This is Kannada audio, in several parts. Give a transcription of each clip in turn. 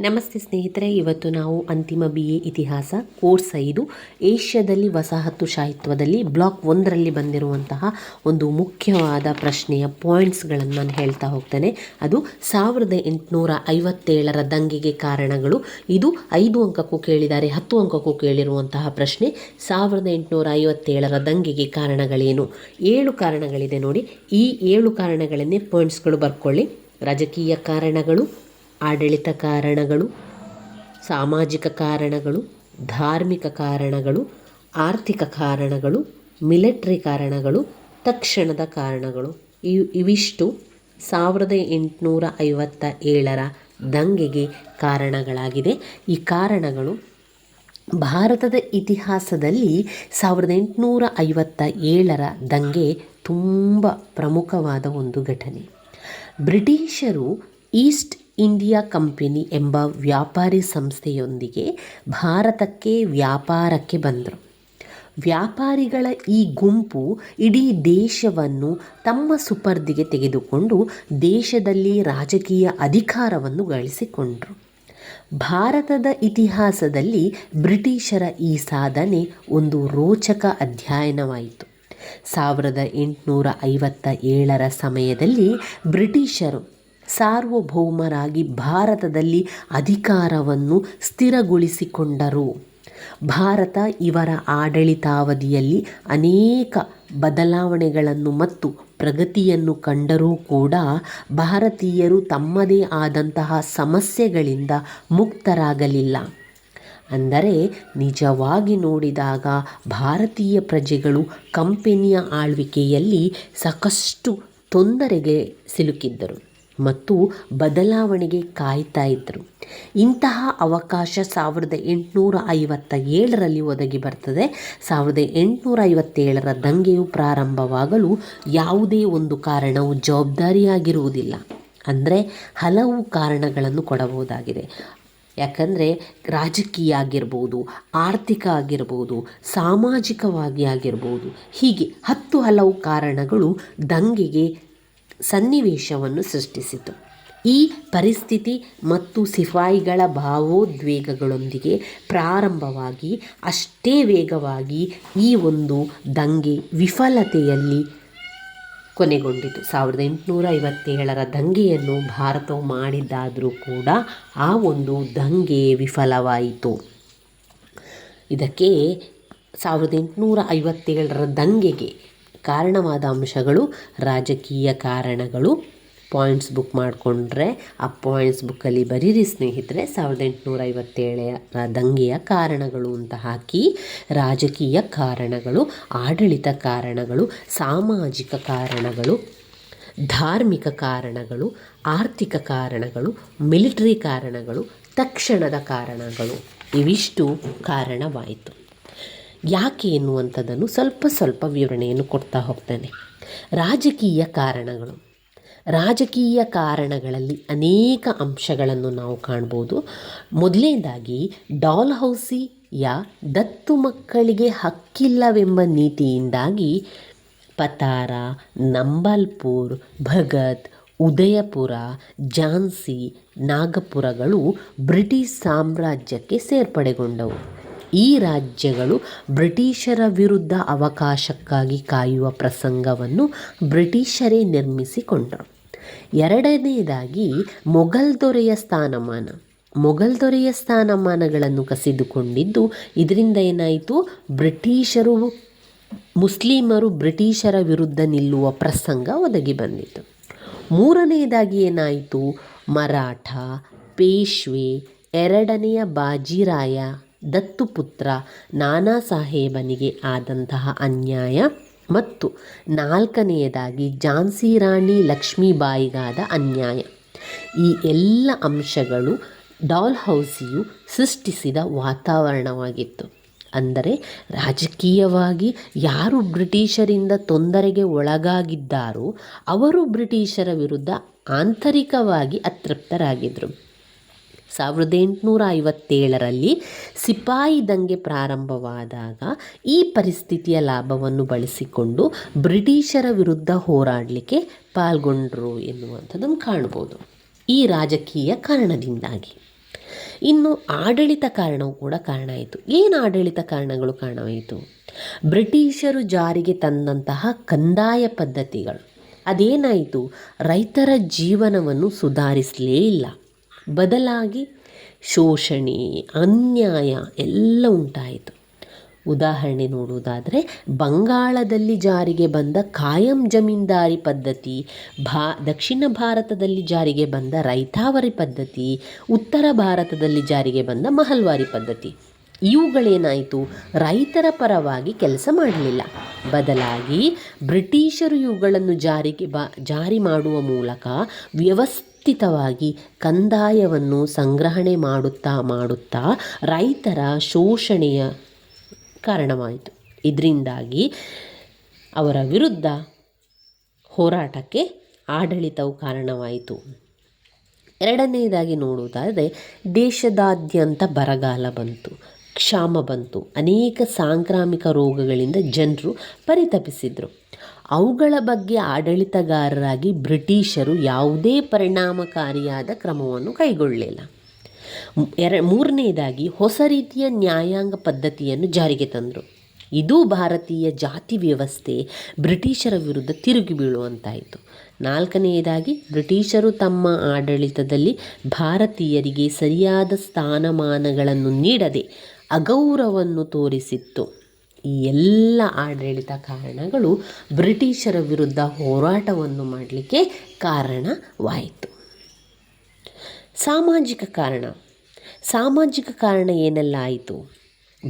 ನಮಸ್ತೆ ಸ್ನೇಹಿತರೆ, ಇವತ್ತು ನಾವು ಅಂತಿಮ ಬಿ ಎ ಇತಿಹಾಸ, ಕೋರ್ಸ್ ಐದು, ಏಷ್ಯಾದಲ್ಲಿ ವಸಾಹತುಶಾಹಿತ್ವದಲ್ಲಿ ಬ್ಲಾಕ್ ಒಂದರಲ್ಲಿ ಬಂದಿರುವಂತಹ ಒಂದು ಮುಖ್ಯವಾದ ಪ್ರಶ್ನೆಯ ಪಾಯಿಂಟ್ಸ್ಗಳನ್ನು ನಾನು ಹೇಳ್ತಾ ಹೋಗ್ತೇನೆ. ಅದು ಸಾವಿರದ ಎಂಟುನೂರ ಐವತ್ತೇಳರ ದಂಗೆಗೆ ಕಾರಣಗಳು. ಇದು ಐದು ಅಂಕಕ್ಕೂ ಕೇಳಿದ್ದಾರೆ ಹತ್ತು ಅಂಕಕ್ಕೂ ಕೇಳಿರುವಂತಹ ಪ್ರಶ್ನೆ. ಸಾವಿರದ ಎಂಟುನೂರ ಐವತ್ತೇಳರ ದಂಗೆಗೆ ಕಾರಣಗಳೇನು? ಏಳು ಕಾರಣಗಳಿದೆ ನೋಡಿ. ಈ ಏಳು ಕಾರಣಗಳನ್ನೇ ಪಾಯಿಂಟ್ಸ್ಗಳು ಬರ್ಕೊಳ್ಳಿ. ರಾಜಕೀಯ ಕಾರಣಗಳು ಆಡಳಿತ ಕಾರಣಗಳು, ಸಾಮಾಜಿಕ ಕಾರಣಗಳು, ಧಾರ್ಮಿಕ ಕಾರಣಗಳು, ಆರ್ಥಿಕ ಕಾರಣಗಳು, ಮಿಲಿಟ್ರಿ ಕಾರಣಗಳು, ತಕ್ಷಣದ ಕಾರಣಗಳು. ಇವು ಇವಿಷ್ಟು ಸಾವಿರದ ಎಂಟುನೂರ ಐವತ್ತ ಏಳರ ದಂಗೆಗೆ ಕಾರಣಗಳಾಗಿದೆ. ಈ ಕಾರಣಗಳು ಭಾರತದ ಇತಿಹಾಸದಲ್ಲಿ ಸಾವಿರದ ಎಂಟುನೂರ ಐವತ್ತ ಏಳರ ದಂಗೆ ತುಂಬ ಪ್ರಮುಖವಾದ ಒಂದು ಘಟನೆ. ಬ್ರಿಟಿಷರು ಈಸ್ಟ್ ಇಂಡಿಯಾ ಕಂಪೆನಿ ಎಂಬ ವ್ಯಾಪಾರಿ ಸಂಸ್ಥೆಯೊಂದಿಗೆ ಭಾರತಕ್ಕೆ ವ್ಯಾಪಾರಕ್ಕೆ ಬಂದರು. ವ್ಯಾಪಾರಿಗಳ ಈ ಗುಂಪು ಇಡೀ ದೇಶವನ್ನು ತಮ್ಮ ಸುಪರ್ದಿಗೆ ತೆಗೆದುಕೊಂಡು ದೇಶದಲ್ಲಿ ರಾಜಕೀಯ ಅಧಿಕಾರವನ್ನು ಗಳಿಸಿಕೊಂಡರು. ಭಾರತದ ಇತಿಹಾಸದಲ್ಲಿ ಬ್ರಿಟಿಷರ ಈ ಸಾಧನೆ ಒಂದು ರೋಚಕ ಅಧ್ಯಯನವಾಯಿತು. ಸಾವಿರದ ಎಂಟುನೂರ ಐವತ್ತ ಏಳರ ಸಮಯದಲ್ಲಿ ಬ್ರಿಟಿಷರು ಸಾರ್ವಭೌಮರಾಗಿ ಭಾರತದಲ್ಲಿ ಅಧಿಕಾರವನ್ನು ಸ್ಥಿರಗೊಳಿಸಿಕೊಂಡರು. ಭಾರತ ಇವರ ಆಡಳಿತಾವಧಿಯಲ್ಲಿ ಅನೇಕ ಬದಲಾವಣೆಗಳನ್ನು ಮತ್ತು ಪ್ರಗತಿಯನ್ನು ಕಂಡರೂ ಕೂಡ ಭಾರತೀಯರು ತಮ್ಮದೇ ಆದಂತಹ ಸಮಸ್ಯೆಗಳಿಂದ ಮುಕ್ತರಾಗಲಿಲ್ಲ. ಅಂದರೆ ನಿಜವಾಗಿ ನೋಡಿದಾಗ ಭಾರತೀಯ ಪ್ರಜೆಗಳು ಕಂಪೆನಿಯ ಆಳ್ವಿಕೆಯಲ್ಲಿ ಸಾಕಷ್ಟು ತೊಂದರೆಗೆ ಸಿಲುಕಿದ್ದರು. ಮತ್ತು ಬದಲಾವಣೆಗೆ ಕಾಯ್ತಾ ಇದ್ದರು ಇಂತಹ ಅವಕಾಶ ಸಾವಿರದ ಎಂಟುನೂರ ಐವತ್ತ ಏಳರಲ್ಲಿ ಒದಗಿ ಬರ್ತದೆ. ಸಾವಿರದ ಎಂಟುನೂರ ಐವತ್ತೇಳರ ದಂಗೆಯು ಪ್ರಾರಂಭವಾಗಲು ಯಾವುದೇ ಒಂದು ಕಾರಣವು ಜವಾಬ್ದಾರಿಯಾಗಿರುವುದಿಲ್ಲ. ಅಂದರೆ ಹಲವು ಕಾರಣಗಳನ್ನು ಕೊಡಬಹುದಾಗಿದೆ. ಯಾಕಂದರೆ ರಾಜಕೀಯ ಆಗಿರ್ಬೋದು, ಆರ್ಥಿಕ ಆಗಿರ್ಬೋದು, ಸಾಮಾಜಿಕವಾಗಿ ಆಗಿರ್ಬೋದು, ಹೀಗೆ ಹತ್ತು ಹಲವು ಕಾರಣಗಳು ದಂಗೆಗೆ ಸನ್ನಿವೇಶವನ್ನು ಸೃಷ್ಟಿಸಿತು. ಈ ಪರಿಸ್ಥಿತಿ ಮತ್ತು ಸಿಪಾಯಿಗಳ ಭಾವೋದ್ವೇಗಗಳೊಂದಿಗೆ ಪ್ರಾರಂಭವಾಗಿ ಅಷ್ಟೇ ವೇಗವಾಗಿ ಈ ಒಂದು ದಂಗೆ ವಿಫಲತೆಯಲ್ಲಿ ಕೊನೆಗೊಂಡಿತು. ಸಾವಿರದ ಎಂಟುನೂರ ಐವತ್ತೇಳರ ದಂಗೆಯನ್ನು ಭಾರತವು ಮಾಡಿದ್ದಾದರೂ ಕೂಡ ಆ ಒಂದು ದಂಗೆ ವಿಫಲವಾಯಿತು. ಇದಕ್ಕೆ ಸಾವಿರದ ಎಂಟುನೂರ ಐವತ್ತೇಳರ ದಂಗೆಗೆ ಕಾರಣವಾದ ಅಂಶಗಳು, ರಾಜಕೀಯ ಕಾರಣಗಳು. ಪಾಯಿಂಟ್ಸ್ ಬುಕ್ ಮಾಡಿಕೊಂಡ್ರೆ ಆ ಪಾಯಿಂಟ್ಸ್ ಬುಕ್ಕಲ್ಲಿ ಬರೀರಿ ಸ್ನೇಹಿತರೆ, ಸಾವಿರದ ಎಂಟುನೂರ ಐವತ್ತೇಳರ ದಂಗೆಯ ಕಾರಣಗಳು ಅಂತ ಹಾಕಿ, ರಾಜಕೀಯ ಕಾರಣಗಳು, ಆಡಳಿತ ಕಾರಣಗಳು, ಸಾಮಾಜಿಕ ಕಾರಣಗಳು, ಧಾರ್ಮಿಕ ಕಾರಣಗಳು, ಆರ್ಥಿಕ ಕಾರಣಗಳು ಮಿಲಿಟರಿ ಕಾರಣಗಳು, ತಕ್ಷಣದ ಕಾರಣಗಳು, ಇವಿಷ್ಟು ಕಾರಣವಾಯಿತು. ಯಾಕೆ ಎನ್ನುವಂಥದ್ದನ್ನು ಸ್ವಲ್ಪ ಸ್ವಲ್ಪ ವಿವರಣೆಯನ್ನು ಕೊಡ್ತಾ ಹೋಗ್ತಾನೆ. ರಾಜಕೀಯ ಕಾರಣಗಳು. ರಾಜಕೀಯ ಕಾರಣಗಳಲ್ಲಿ ಅನೇಕ ಅಂಶಗಳನ್ನು ನಾವು ಕಾಣ್ಬೋದು. ಮೊದಲನೇದಾಗಿ ಡಾಲ್ ಹೌಸಿಯ ದತ್ತು ಮಕ್ಕಳಿಗೆ ಹಕ್ಕಿಲ್ಲವೆಂಬ ನೀತಿಯಿಂದಾಗಿ ಪತಾರ, ನಂಬಲ್ಪುರ್, ಭಗತ್, ಉದಯಪುರ, ಝಾನ್ಸಿ, ನಾಗಪುರಗಳು ಬ್ರಿಟಿಷ್ ಸಾಮ್ರಾಜ್ಯಕ್ಕೆ ಸೇರ್ಪಡೆಗೊಂಡವು. ಈ ರಾಜ್ಯಗಳು ಬ್ರಿಟಿಷರ ವಿರುದ್ಧ ಅವಕಾಶಕ್ಕಾಗಿ ಕಾಯುವ ಪ್ರಸಂಗವನ್ನು ಬ್ರಿಟಿಷರೇ ನಿರ್ಮಿಸಿಕೊಂಡರು. ಎರಡನೆಯದಾಗಿ ಮೊಘಲ್ ದೊರೆಯ ಸ್ಥಾನಮಾನ. ಮೊಘಲ್ ದೊರೆಯ ಸ್ಥಾನಮಾನಗಳನ್ನು ಕಸಿದುಕೊಂಡಿದ್ದು, ಇದರಿಂದ ಏನಾಯಿತು? ಬ್ರಿಟಿಷರು, ಮುಸ್ಲಿಮರು ಬ್ರಿಟಿಷರ ವಿರುದ್ಧ ನಿಲ್ಲುವ ಪ್ರಸಂಗ ಒದಗಿ ಬಂದಿತು ಮೂರನೆಯದಾಗಿ ಏನಾಯಿತು? ಮರಾಠ, ಪೇಶ್ವೆ, ಎರಡನೆಯ ಬಾಜಿರಾಯ ದತ್ತುಪುತ್ರ ನಾನಾ ಸಾಹೇಬನಿಗೆ ಆದಂತಹ ಅನ್ಯಾಯ ಮತ್ತು ನಾಲ್ಕನೆಯದಾಗಿ ಝಾನ್ಸಿ ರಾಣಿ ಲಕ್ಷ್ಮೀಬಾಯಿಗಾದ ಅನ್ಯಾಯ. ಈ ಎಲ್ಲ ಅಂಶಗಳು ಡಾಲ್ ಹೌಸಿಯು ಸೃಷ್ಟಿಸಿದ ವಾತಾವರಣವಾಗಿತ್ತು. ಅಂದರೆ ರಾಜಕೀಯವಾಗಿ ಯಾರು ಬ್ರಿಟಿಷರಿಂದ ತೊಂದರೆಗೆ ಒಳಗಾಗಿದ್ದಾರೋ ಅವರು ಬ್ರಿಟಿಷರ ವಿರುದ್ಧ ಆಂತರಿಕವಾಗಿ ಅತೃಪ್ತರಾಗಿದ್ದರು ಸಾವಿರದ ಎಂಟುನೂರ ಐವತ್ತೇಳರಲ್ಲಿ ಸಿಪಾಯಿ ದಂಗೆ ಪ್ರಾರಂಭವಾದಾಗ ಈ ಪರಿಸ್ಥಿತಿಯ ಲಾಭವನ್ನು ಬಳಸಿಕೊಂಡು ಬ್ರಿಟಿಷರ ವಿರುದ್ಧ ಹೋರಾಡಲಿಕ್ಕೆ ಪಾಲ್ಗೊಂಡರು ಎನ್ನುವಂಥದ್ದನ್ನು ಕಾಣ್ಬೋದು ಈ ರಾಜಕೀಯ ಕಾರಣದಿಂದಾಗಿ. ಇನ್ನು ಆಡಳಿತ ಕಾರಣವು ಕೂಡ ಕಾರಣ ಆಯಿತು. ಏನು ಆಡಳಿತ ಕಾರಣಗಳು ಕಾರಣವಾಯಿತು? ಬ್ರಿಟಿಷರು ಜಾರಿಗೆ ತಂದಂತಹ ಕಂದಾಯ ಪದ್ಧತಿಗಳು. ಅದೇನಾಯಿತು? ರೈತರ ಜೀವನವನ್ನು ಸುಧಾರಿಸಲೇ ಇಲ್ಲ. ಬದಲಾಗಿ ಶೋಷಣೆ, ಅನ್ಯಾಯ ಎಲ್ಲ ಉಂಟಾಯಿತು. ಉದಾಹರಣೆ ನೋಡುವುದಾದರೆ, ಬಂಗಾಳದಲ್ಲಿ ಜಾರಿಗೆ ಬಂದ ಕಾಯಂ ಜಮೀನ್ದಾರಿ ಪದ್ಧತಿ, ಭಾ, ದಕ್ಷಿಣ ಭಾರತದಲ್ಲಿ ಜಾರಿಗೆ ಬಂದ ರೈತಾವರಿ ಪದ್ಧತಿ, ಉತ್ತರ ಭಾರತದಲ್ಲಿ ಜಾರಿಗೆ ಬಂದ ಮಹಲ್ವಾರಿ ಪದ್ಧತಿ. ಇವುಗಳೇನಾಯಿತು? ರೈತರ ಪರವಾಗಿ ಕೆಲಸ ಮಾಡಲಿಲ್ಲ. ಬದಲಾಗಿ ಬ್ರಿಟಿಷರು ಇವುಗಳನ್ನು ಜಾರಿಗೆ ಬಾ, ಜಾರಿ ಮಾಡುವ ಮೂಲಕ ವ್ಯವಸ್ಥಿತವಾಗಿ ಕಂದಾಯವನ್ನು ಸಂಗ್ರಹಣೆ ಮಾಡುತ್ತಾ ಮಾಡುತ್ತಾ ರೈತರ ಶೋಷಣೆಯ ಕಾರಣವಾಯಿತು. ಇದರಿಂದಾಗಿ ಅವರ ವಿರುದ್ಧ ಹೋರಾಟಕ್ಕೆ ಆಡಳಿತವು ಕಾರಣವಾಯಿತು. ಎರಡನೆಯದಾಗಿ ನೋಡುವುದಾದರೆ ದೇಶದಾದ್ಯಂತ ಬರಗಾಲ ಬಂತು, ಕ್ಷಾಮ ಬಂತು. ಅನೇಕ ಸಾಂಕ್ರಾಮಿಕ ರೋಗಗಳಿಂದ ಜನರು ಪರಿತಪಿಸಿದರು. ಅವುಗಳ ಬಗ್ಗೆ ಆಡಳಿತಗಾರರಾಗಿ ಬ್ರಿಟಿಷರು ಯಾವುದೇ ಪರಿಣಾಮಕಾರಿಯಾದ ಕ್ರಮವನ್ನು ಕೈಗೊಳ್ಳಲಿಲ್ಲ. ಎರ, ಮೂರನೇದಾಗಿ ಹೊಸ ರೀತಿಯ ನ್ಯಾಯಾಂಗ ಪದ್ಧತಿಯನ್ನು ಜಾರಿಗೆ ತಂದರು. ಇದು ಭಾರತೀಯ ಜಾತಿ ವ್ಯವಸ್ಥೆ ಬ್ರಿಟಿಷರ ವಿರುದ್ಧ ತಿರುಗಿ ಬೀಳುವಂತಾಯಿತು. ನಾಲ್ಕನೆಯದಾಗಿ ಬ್ರಿಟಿಷರು ತಮ್ಮ ಆಡಳಿತದಲ್ಲಿ ಭಾರತೀಯರಿಗೆ ಸರಿಯಾದ ಸ್ಥಾನಮಾನಗಳನ್ನು ನೀಡದೆ ಅಗೌರವವನ್ನು ತೋರಿಸಿತ್ತು. ಈ ಎಲ್ಲ ಆಡಳಿತ ಕಾರಣಗಳು ಬ್ರಿಟಿಷರ ವಿರುದ್ಧ ಹೋರಾಟವನ್ನು ಮಾಡಲಿಕ್ಕೆ ಕಾರಣವಾಯಿತು. ಸಾಮಾಜಿಕ ಕಾರಣ. ಸಾಮಾಜಿಕ ಕಾರಣ ಏನೆಲ್ಲ ಆಯಿತು?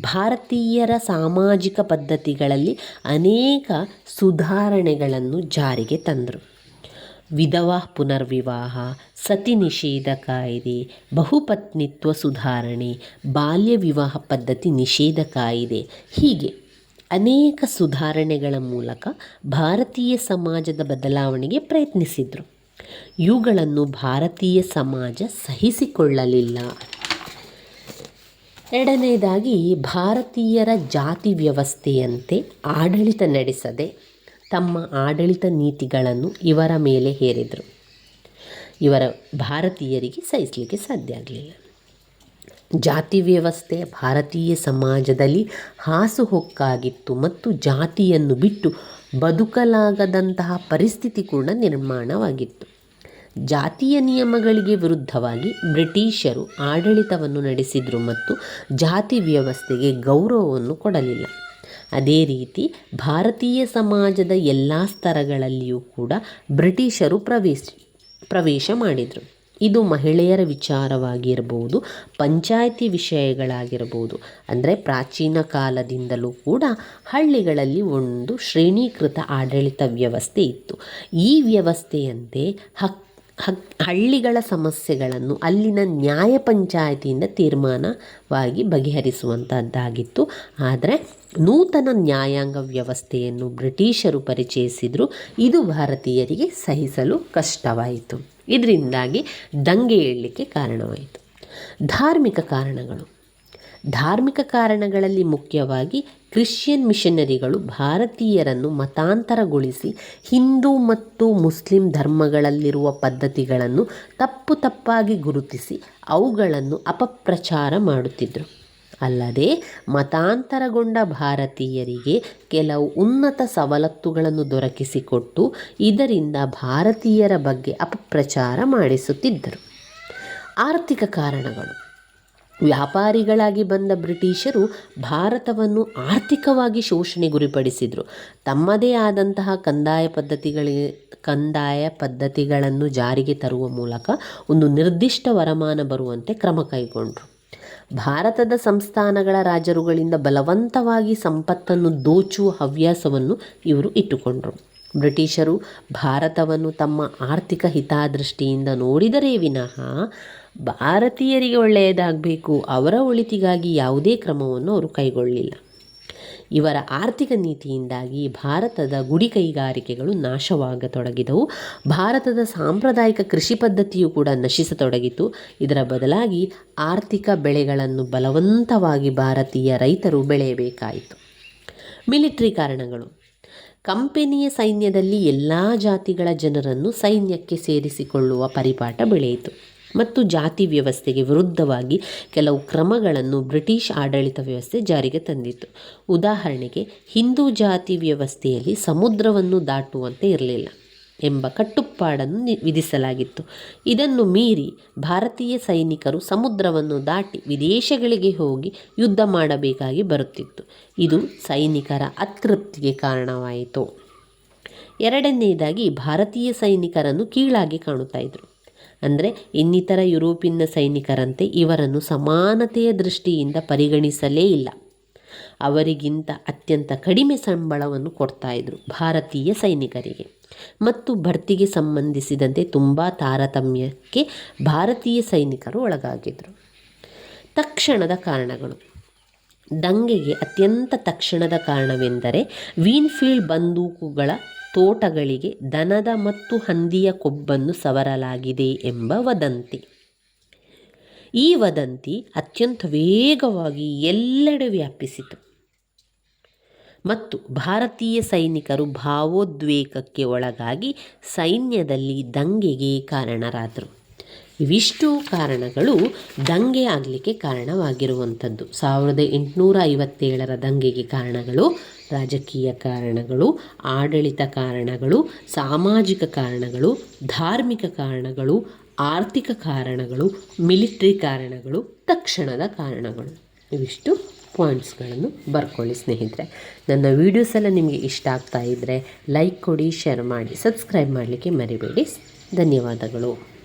ಭಾರತೀಯರ ಸಾಮಾಜಿಕ ಪದ್ಧತಿಗಳಲ್ಲಿ ಅನೇಕ ಸುಧಾರಣೆಗಳನ್ನು ಜಾರಿಗೆ ತಂದರು. ವಿಧವಾ ಪುನರ್ವಿವಾಹ, ಸತಿ ನಿಷೇಧ ಕಾಯಿದೆ, ಬಹುಪತ್ನಿತ್ವ ಸುಧಾರಣೆ, ಬಾಲ್ಯ ವಿವಾಹ ಪದ್ಧತಿ ನಿಷೇಧ ಕಾಯಿದೆ. ಹೀಗೆ ಅನೇಕ ಸುಧಾರಣೆಗಳ ಮೂಲಕ ಭಾರತೀಯ ಸಮಾಜದ ಬದಲಾವಣೆಗೆ ಪ್ರಯತ್ನಿಸಿದರು. ಇವುಗಳನ್ನು ಭಾರತೀಯ ಸಮಾಜ ಸಹಿಸಿಕೊಳ್ಳಲಿಲ್ಲ. ಎರಡನೇದಾಗಿ ಭಾರತೀಯರ ಜಾತಿ ವ್ಯವಸ್ಥೆಯಂತೆ ಆಡಳಿತ ನಡೆಸದೆ ತಮ್ಮ ಆಡಳಿತ ನೀತಿಗಳನ್ನು ಇವರ ಮೇಲೆ ಹೇರಿದರು. ಇವರ ಭಾರತೀಯರಿಗೆ ಸಹಿಸಲಿಕ್ಕೆ ಸಾಧ್ಯ ಆಗಲಿಲ್ಲ. ಜಾತಿ ವ್ಯವಸ್ಥೆ ಭಾರತೀಯ ಸಮಾಜದಲ್ಲಿ ಹಾಸುಹೊಕ್ಕಾಗಿತ್ತು ಮತ್ತು ಜಾತಿಯನ್ನು ಬಿಟ್ಟು ಬದುಕಲಾಗದಂತಹ ಪರಿಸ್ಥಿತಿ ಕೂಡ ನಿರ್ಮಾಣವಾಗಿತ್ತು. ಜಾತಿಯ ನಿಯಮಗಳಿಗೆ ವಿರುದ್ಧವಾಗಿ ಬ್ರಿಟಿಷರು ಆಡಳಿತವನ್ನು ನಡೆಸಿದರು ಮತ್ತು ಜಾತಿ ವ್ಯವಸ್ಥೆಗೆ ಗೌರವವನ್ನು ಕೊಡಲಿಲ್ಲ. ಅದೇ ರೀತಿ ಭಾರತೀಯ ಸಮಾಜದ ಎಲ್ಲ ಸ್ತರಗಳಲ್ಲಿಯೂ ಕೂಡ ಬ್ರಿಟಿಷರು ಪ್ರವೇಶ ಪ್ರವೇಶ ಮಾಡಿದರು. ಇದು ಮಹಿಳೆಯರ ವಿಚಾರವಾಗಿರ್ಬೋದು, ಪಂಚಾಯಿತಿ ವಿಷಯಗಳಾಗಿರ್ಬೋದು, ಅಂದರೆ ಪ್ರಾಚೀನ ಕಾಲದಿಂದಲೂ ಕೂಡ ಹಳ್ಳಿಗಳಲ್ಲಿ ಒಂದು ಶ್ರೇಣೀಕೃತ ಆಡಳಿತ ವ್ಯವಸ್ಥೆ ಇತ್ತು. ಈ ವ್ಯವಸ್ಥೆಯಂತೆ ಹಕ್ ಹಕ್, ಹಳ್ಳಿಗಳ ಸಮಸ್ಯೆಗಳನ್ನು ಅಲ್ಲಿನ ನ್ಯಾಯ ಪಂಚಾಯತಿಯಿಂದ ತೀರ್ಮಾನವಾಗಿ ಬಗೆಹರಿಸುವಂಥದ್ದಾಗಿತ್ತು ಆದರೆ ನೂತನ ನ್ಯಾಯಾಂಗ ವ್ಯವಸ್ಥೆಯನ್ನು ಬ್ರಿಟಿಷರು ಪರಿಚಯಿಸಿದರು. ಇದು ಭಾರತೀಯರಿಗೆ ಸಹಿಸಲು ಕಷ್ಟವಾಯಿತು. ಇದರಿಂದಾಗಿ ದಂಗೆ ಏಳಲಿಕ್ಕೆ ಕಾರಣವಾಯಿತು. ಧಾರ್ಮಿಕ ಕಾರಣಗಳು. ಧಾರ್ಮಿಕ ಕಾರಣಗಳಲ್ಲಿ ಮುಖ್ಯವಾಗಿ ಕ್ರಿಶ್ಚಿಯನ್ ಮಿಷನರಿಗಳು ಭಾರತೀಯರನ್ನು ಮತಾಂತರಗೊಳಿಸಿ ಹಿಂದೂ ಮತ್ತು ಮುಸ್ಲಿಂ ಧರ್ಮಗಳಲ್ಲಿರುವ ಪದ್ಧತಿಗಳನ್ನು ತಪ್ಪು ತಪ್ಪಾಗಿ ಗುರುತಿಸಿ ಅವುಗಳನ್ನು ಅಪಪ್ರಚಾರ ಮಾಡುತ್ತಿದ್ದರು ಅಲ್ಲದೆ ಮತಾಂತರಗೊಂಡ ಭಾರತೀಯರಿಗೆ ಕೆಲವು ಉನ್ನತ ಸವಲತ್ತುಗಳನ್ನು ದೊರಕಿಸಿಕೊಟ್ಟು ಇದರಿಂದ ಭಾರತೀಯರ ಬಗ್ಗೆ ಅಪಪ್ರಚಾರ ಮಾಡಿಸುತ್ತಿದ್ದರು. ಆರ್ಥಿಕ ಕಾರಣಗಳು. ವ್ಯಾಪಾರಿಗಳಾಗಿ ಬಂದ ಬ್ರಿಟಿಷರು ಭಾರತವನ್ನು ಆರ್ಥಿಕವಾಗಿ ಶೋಷಣೆ ಗುರಿಪಡಿಸಿದರು ತಮ್ಮದೇ ಆದಂತಹ ಕಂದಾಯ ಪದ್ಧತಿಗಳಿಗೆ ಕಂದಾಯ ಪದ್ಧತಿಗಳನ್ನು ಜಾರಿಗೆ ತರುವ ಮೂಲಕ ಒಂದು ನಿರ್ದಿಷ್ಟ ವರಮಾನ ಬರುವಂತೆ ಕ್ರಮ ಕೈಗೊಂಡರು. ಭಾರತದ ಸಂಸ್ಥಾನಗಳ ರಾಜರುಗಳಿಂದ ಬಲವಂತವಾಗಿ ಸಂಪತ್ತನ್ನು ದೋಚುವ ಹವ್ಯಾಸವನ್ನು ಇವರು ಇಟ್ಟುಕೊಂಡರು. ಬ್ರಿಟಿಷರು ಭಾರತವನ್ನು ತಮ್ಮ ಆರ್ಥಿಕ ಹಿತದೃಷ್ಟಿಯಿಂದ ನೋಡಿದರೆ ವಿನಃ ಭಾರತೀಯರಿಗೆ ಒಳ್ಳೆಯದಾಗಬೇಕು, ಅವರ ಒಳಿತಿಗಾಗಿ ಯಾವುದೇ ಕ್ರಮವನ್ನು ಅವರು ಕೈಗೊಳ್ಳಲಿಲ್ಲ ಇವರ ಆರ್ಥಿಕ ನೀತಿಯಿಂದಾಗಿ ಭಾರತದ ಗುಡಿ ಕೈಗಾರಿಕೆಗಳು ನಾಶವಾಗತೊಡಗಿದವು. ಭಾರತದ ಸಾಂಪ್ರದಾಯಿಕ ಕೃಷಿ ಪದ್ಧತಿಯು ಕೂಡ ನಶಿಸತೊಡಗಿತು. ಇದರ ಬದಲಾಗಿ ಆರ್ಥಿಕ ಬೆಳೆಗಳನ್ನು ಬಲವಂತವಾಗಿ ಭಾರತೀಯ ರೈತರು ಬೆಳೆಯಬೇಕಾಯಿತು. ಮಿಲಿಟ್ರಿ ಕಾರಣಗಳು. ಕಂಪೆನಿಯ ಸೈನ್ಯದಲ್ಲಿ ಎಲ್ಲ ಜಾತಿಗಳ ಜನರನ್ನು ಸೈನ್ಯಕ್ಕೆ ಸೇರಿಸಿಕೊಳ್ಳುವ ಪರಿಪಾಠ ಬೆಳೆಯಿತು. ಮತ್ತು ಜಾತಿ ವ್ಯವಸ್ಥೆಗೆ ವಿರುದ್ಧವಾಗಿ ಕೆಲವು ಕ್ರಮಗಳನ್ನು ಬ್ರಿಟಿಷ್ ಆಡಳಿತ ವ್ಯವಸ್ಥೆ ಜಾರಿಗೆ ತಂದಿತ್ತು. ಉದಾಹರಣೆಗೆ, ಹಿಂದೂ ಜಾತಿ ವ್ಯವಸ್ಥೆಯಲ್ಲಿ ಸಮುದ್ರವನ್ನು ದಾಟುವಂತೆ ಇರಲಿಲ್ಲ ಎಂಬ ಕಟ್ಟುಪಾಡನ್ನು ವಿಧಿಸಲಾಗಿತ್ತು. ಇದನ್ನು ಮೀರಿ ಭಾರತೀಯ ಸೈನಿಕರು ಸಮುದ್ರವನ್ನು ದಾಟಿ ವಿದೇಶಗಳಿಗೆ ಹೋಗಿ ಯುದ್ಧ ಮಾಡಬೇಕಾಗಿ ಬರುತ್ತಿತ್ತು. ಇದು ಸೈನಿಕರ ಅತೃಪ್ತಿಗೆ ಕಾರಣವಾಯಿತು. ಎರಡನೆಯದಾಗಿ ಭಾರತೀಯ ಸೈನಿಕರನ್ನು ಕೀಳಾಗಿ ಕಾಣುತ್ತಾ ಇದ್ರು. ಅಂದರೆ ಇನ್ನಿತರ ಯುರೋಪಿನ ಸೈನಿಕರಂತೆ ಇವರನ್ನು ಸಮಾನತೆಯ ದೃಷ್ಟಿಯಿಂದ ಪರಿಗಣಿಸಲೇ ಇಲ್ಲ. ಅವರಿಗಿಂತ ಅತ್ಯಂತ ಕಡಿಮೆ ಸಂಬಳವನ್ನು ಕೊಡ್ತಾ ಇದ್ರು ಭಾರತೀಯ ಸೈನಿಕರಿಗೆ. ಮತ್ತು ಬಡ್ತಿಗೆ ಸಂಬಂಧಿಸಿದಂತೆ ತುಂಬ ತಾರತಮ್ಯಕ್ಕೆ ಭಾರತೀಯ ಸೈನಿಕರು ಒಳಗಾಗಿದ್ದರು ತಕ್ಷಣದ ಕಾರಣಗಳು. ದಂಗೆಗೆ ಅತ್ಯಂತ ತಕ್ಷಣದ ಕಾರಣವೆಂದರೆ ವೀನ್ಫೀಲ್ಡ್ ಬಂದೂಕುಗಳ ತೋಟಗಳಿಗೆ ದನದ ಮತ್ತು ಹಂದಿಯ ಕೊಬ್ಬನ್ನು ಸವರಲಾಗಿದೆ ಎಂಬ ವದಂತಿ. ಈ ವದಂತಿ ಅತ್ಯಂತ ವೇಗವಾಗಿ ಎಲ್ಲೆಡೆ ವ್ಯಾಪಿಸಿತು. ಮತ್ತು ಭಾರತೀಯ ಸೈನಿಕರು ಭಾವೋದ್ವೇಗಕ್ಕೆ ಒಳಗಾಗಿ ಸೈನ್ಯದಲ್ಲಿ ದಂಗೆಗೆ ಕಾರಣರಾದರು. ಇವಿಷ್ಟು ಕಾರಣಗಳು ದಂಗೆ ಆಗಲಿಕ್ಕೆ ಕಾರಣವಾಗಿರುವಂಥದ್ದು. ಸಾವಿರದ ಎಂಟುನೂರ ಐವತ್ತೇಳರ ದಂಗೆಗೆ ಕಾರಣಗಳು ರಾಜಕೀಯ ಕಾರಣಗಳು, ಆಡಳಿತ ಕಾರಣಗಳು, ಸಾಮಾಜಿಕ ಕಾರಣಗಳು, ಧಾರ್ಮಿಕ ಕಾರಣಗಳು, ಆರ್ಥಿಕ ಕಾರಣಗಳು, ಮಿಲಿಟ್ರಿ ಕಾರಣಗಳು, ತಕ್ಷಣದ ಕಾರಣಗಳು. ಇವಿಷ್ಟು ಪಾಯಿಂಟ್ಸ್ಗಳನ್ನು ಬರ್ಕೊಳ್ಳಿ ಸ್ನೇಹಿತರೆ. ನನ್ನ ವೀಡಿಯೋಸ್ ಎಲ್ಲ ನಿಮಗೆ ಇಷ್ಟ ಆಗ್ತಾ ಇದ್ದರೆ ಲೈಕ್ ಕೊಡಿ, ಶೇರ್ ಮಾಡಿ, ಸಬ್ಸ್ಕ್ರೈಬ್ ಮಾಡಲಿಕ್ಕೆ ಮರಿಬೇಡಿ. ಧನ್ಯವಾದಗಳು.